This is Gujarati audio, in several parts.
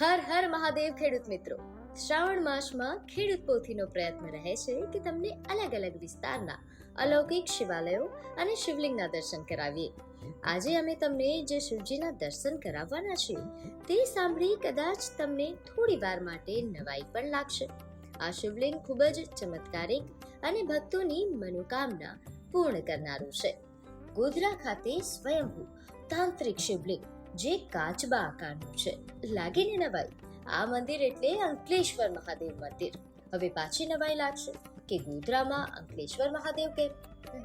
હર હર મહાદેવ ખેડૂત મિત્રો. શ્રાવણ માસમાં ખેડૂત પોથીનો પ્રયત્ન રહે છે કે તમને અલગ અલગ વિસ્તારના અલૌકિક શિવાલયો અને શિવલિંગના દર્શન કરાવીએ. આજે અમે તમને જે શિવજીના દર્શન કરાવવાના છીએ તે સાંભળી કદાચ તમને થોડી વાર માટે નવાઈ પણ લાગશે. આ શિવલિંગ ખૂબ જ ચમત્કારિક અને ભક્તોની મનોકામના પૂર્ણ કરનારું છે. ગોધરા ખાતે સ્વયંભૂ તાંત્રિક શિવલિંગ જે કાચબા આકારનું છે. લાગે ને નવાઈ. આ મંદિર એટલે અંકલેશ્વર મહાદેવ મંદિર. હવે પાછી નવાઈ લાગશે કે ગોધરામાં અંકલેશ્વર મહાદેવ કેમ?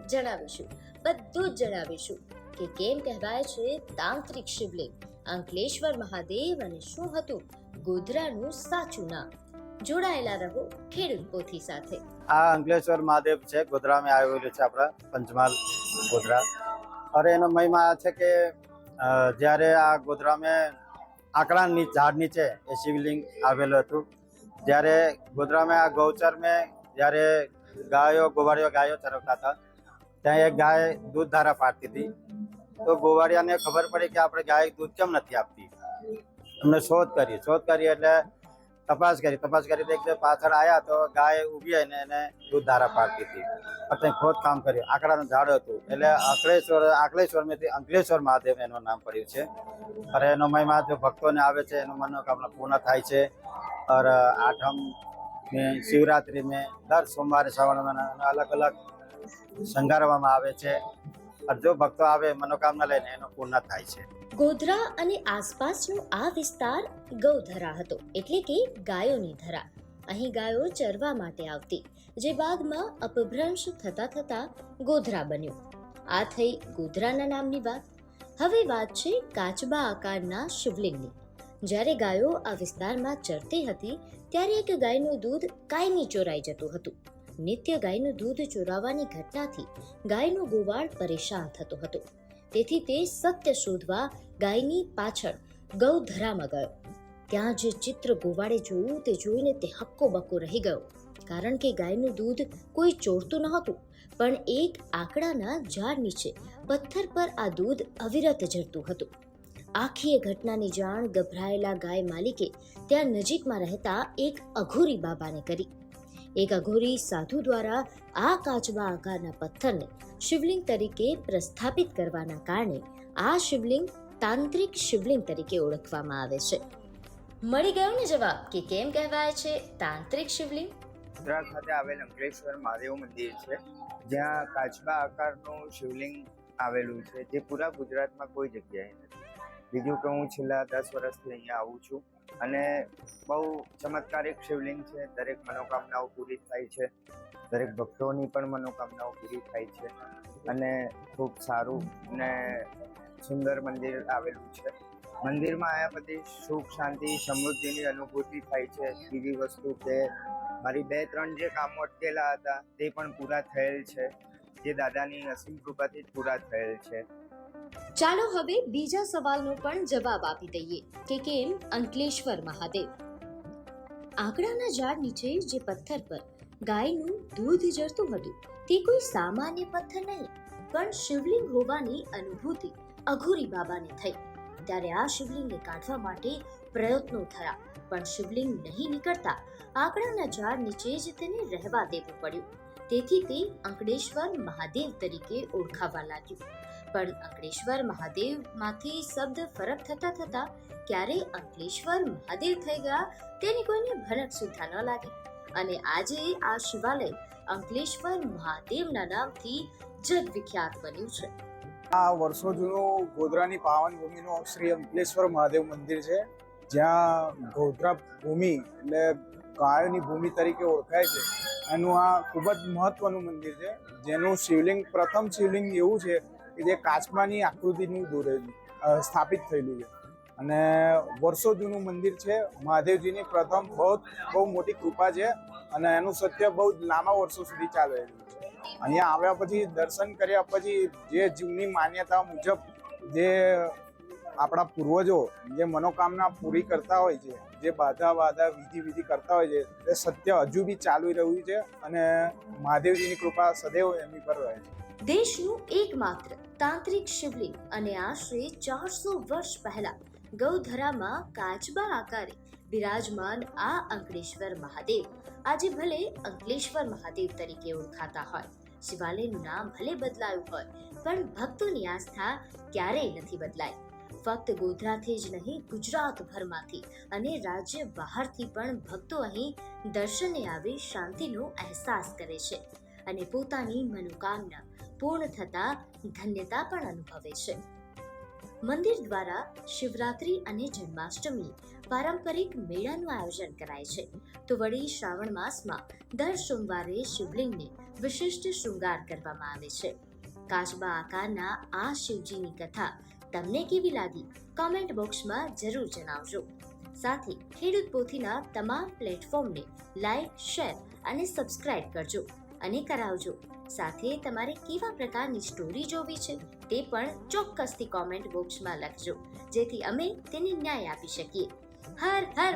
જણાવીશું. બધું જ જણાવીશું કે કેમ કહેવાય છે તાંત્રિક શિવલિંગ. અંકલેશ્વર મહાદેવ અને શું હતું? ગોધરાનું સાચું નામ. જોડાયેલા રહો ખેડૂત પોથી સાથે. આ અંકલેશ્વર મહાદેવ છે. ગોધરામાં આવેલું છે આપણા પંચમહાલ ગોધરા. અરે એનો મહિમા છે કે જ્યારે આ ગોધરામે આકડાની ઝાડ નીચે એ શિવલિંગ આવેલું હતું જ્યારે ગોધરામાં આ ગૌચર મેં જ્યારે ગાયો ગોવાડિયો ગાયો ચરવતા હતા, ત્યાં એક ગાય દૂધ ધારા પાડતી હતી. તો ગોવાળિયાને ખબર પડી કે આપણે ગાય દૂધ કેમ નથી આપતી? અમને શોધ કરી શોધ કરી એટલે તપાસ કરી તપાસ કરી તો એકદમ પાછળ આવ્યા તો ગાય ઊભી આવીને એને દૂધ ધારા પાડતી હતી. અત્યારે ત્યાં ખોદ કામ કર્યું. આંકડાનું ઝાડ હતું. એટલે અંકલેશ્વર આંકલેશ્વર મેથી અંકલેશ્વર મહાદેવ એનું નામ પડ્યું છે. અરે એનો મહિમા જો ભક્તોને આવે છે, એનું મનોકામના પૂર્ણ થાય છે. અર આઠમ મેં શિવરાત્રિ મેં દર સોમવારે શ્રાવણ મહિના અલગ અલગ શણગારવામાં આવે છે. और ભક્તો આવે મનોકામના લઈને એનો પૂર્ણ થાય છે. ગોધરા અને આસપાસનો આ વિસ્તાર ગૌધરા હતો, એટલે કે ગાયોની ધરા. અહીં ગાયો ચરવા માટે આવતી, જે બાગમાં અપભ્રંશ થતા થતા ગોધરા બન્યું. આ થઈ ગોધરાના નામની વાત. હવે વાત છે કાચબા આકારના શિવલિંગની. જ્યારે ગાયો આ વિસ્તારમાં ચરતી હતી, ત્યારે એક ગાયનું દૂધ કાયમી ચોરાઈ જતું હતું. નિત્ય ગાયનું દૂધ ચોરાવાની ઘટનાથી ગાયનો ગોવાળ પરેશાન થતો હતો. તેથી તે સત્ય શોધવા ગાયની પાછળ ગૌધરામાં ગયો. ત્યાં જે ચિત્ર ગોવાળે જોયું તે જોઈને તે હક્કો બક્કો રહી ગયો. કારણ કે ગાયનું દૂધ કોઈ ચોરતું નહોતું પણ એક આંકડાના ઝાડ નીચે પથ્થર પર આ દૂધ અવિરત ઝરતું હતું. આખી એ ઘટનાની જાણ ગભરાયેલા ગાય માલિકે ત્યાં નજીકમાં રહેતા એક અઘોરી બાબાને કરી. એક અઘોરી સાધુ દ્વારા આ કાચબા આકારના પથ્થરને શિવલિંગ તરીકે પ્રસ્થાપિત કરવાના કારણે આ શિવલિંગ તાંત્રિક શિવલિંગ તરીકે ઓળખવામાં આવે છે. મળી ગયો ને જવાબ કે કેમ કહેવાય છે તાંત્રિક શિવલિંગ? ગુજરાત ખાતે આવેલ અંકલેશ્વર મહાદેવ મંદિર છે, જ્યાં કાચબા આકારનું શિવલિંગ આવેલું છે, જે પૂરા ગુજરાતમાં કોઈ જગ્યાએ નથી. બીજું કે હું છેલ્લા દસ વર્ષથી અહીંયા આવું છું. અને બહુ ચમત્કારિક શિવલિંગ છે. દરેક મનોકામનાઓ પૂરી થાય છે. દરેક ભક્તોની પણ મનોકામનાઓ પૂરી થાય છે. અને ખૂબ સારું અને સુંદર મંદિર આવેલું છે. મંદિરમાં આવ્યા પછી સુખ, શાંતિ, સમૃદ્ધિની અનુભૂતિ થાય છે. બીજી વસ્તુ કે મારી બે, ત્રણ જે કામો અટકેલા હતા તે પણ પૂરા થયેલ છે. જે દાદાની અસીમ કૃપાથી પૂરા થયેલ છે. ચાલો હવે બીજા સવાલનો પણ જવાબ આપી દઈએ. કે કેમ અંકલેશ્વર મહાદેવ? આંકડાના ઝાડ નીચે જે પથ્થર પર ગાયનું દૂધ જરતું હતું, તે કોઈ સામાન્ય પથ્થર નહીં, પણ શિવલિંગ હોવાની અનુભૂતિ અઘોરી બાબાને થઈ. ત્યારે આ શિવલિંગને કાઢવા માટે પ્રયત્નો થયા, પણ શિવલિંગ નહીં નીકળતા આંકડાના ઝાડ નીચે જ તેને રહેવા દેવું પડ્યું. તેથી તે અંકડેશ્વર મહાદેવ તરીકે ઓળખાવા લાગ્યું. પણ અંકલેશ્વર મહાદેવમાંથી શબ્દ ફરક થતા થતા ક્યારે અંકલેશ્વર મહાદેવ થઈ ગયા તેની કોઈને ભનક સુધા ન લાગી. અને આજે આ શિવાલય અંકલેશ્વર મહાદેવના નામથી જગવિખ્યાત બન્યું છે. આ વર્ષો જૂનું ગોધરાની પાવન ભૂમિનું શ્રી અંકલેશ્વર મહાદેવ મંદિર છે. જ્યાં ગોધરા ભૂમિ એટલે ગાયોની ભૂમિ તરીકે ઓળખાય છે. એનું આ ખૂબ જ મહત્વનું મંદિર છે. જેનું શિવલિંગ, પ્રથમ શિવલિંગ એવું છે કે જે કાચબાની આકૃતિનું દોરેલું સ્થાપિત થયેલું છે. અને વર્ષો જૂનું મંદિર છે. મહાદેવજીની પ્રથમ બહુ બહુ મોટી કૃપા છે અને એનું સત્ય બહુ લાંબા વર્ષો સુધી ચાલેલું છે. અહીંયા આવ્યા પછી, દર્શન કર્યા પછી જે જીવની માન્યતા મુજબ જે આપણા પૂર્વજો, જે મનોકામના પૂરી કરતા હોય છે, જે બાધા બાધા, વિધિ વિધિ કરતા હોય છે, એ સત્ય હજુ બી ચાલુ રહ્યું છે અને મહાદેવજીની કૃપા સદૈવ એમની પર રહે છે. દેશનું એકમાત્ર તાંત્રિક શિવલિંગ અને આશરે ચારસો વર્ષ પહેલા ગૌધરામાં કાચબા આકારે બિરાજમાન આ અંકલેશ્વર મહાદેવ. આજે ભલે અંકલેશ્વર મહાદેવ તરીકે ઓળખાતા હોય, શિવાલયનું નામ ભલે બદલાયું હોય, પણ ભક્તોની આસ્થા ક્યારેય નથી બદલાઈ. ફક્ત ગોધરાથી જ નહીં, ગુજરાતભરમાંથી અને રાજ્ય બહારથી પણ ભક્તો અહીં દર્શને આવી શાંતિનો અહેસાસ કરે છે અને પોતાની મનોકામના પૂર્ણ થતા ધન્યતા પણ અનુભવે છે. મંદિર દ્વારા શિવરાત્રી અને જન્માષ્ટમી પારંપરિક મેળાનું આયોજન કરાય છે. તો વળી શ્રાવણ માસમાં દર સોમવારે શિવલિંગને વિશિષ્ટ શૃંગાર કરવામાં આવે છે. કાચબા આકારના આ શિવજીની કથા તમને કેવી લાગી? કોમેન્ટ બોક્સમાં જરૂર જણાવજો. સાથે ખેડૂત પોથીના તમામ પ્લેટફોર્મને લાઈક, શેર અને સબસ્ક્રાઇબ કરજો અને કરાવજો. સાથે તમારે કેવા પ્રકારની સ્ટોરી જોવી છે તે પણ ચોક્કસથી કોમેન્ટ બોક્સમાં લખજો, જેથી અમે તેને ન્યાય આપી શકીએ. હર હર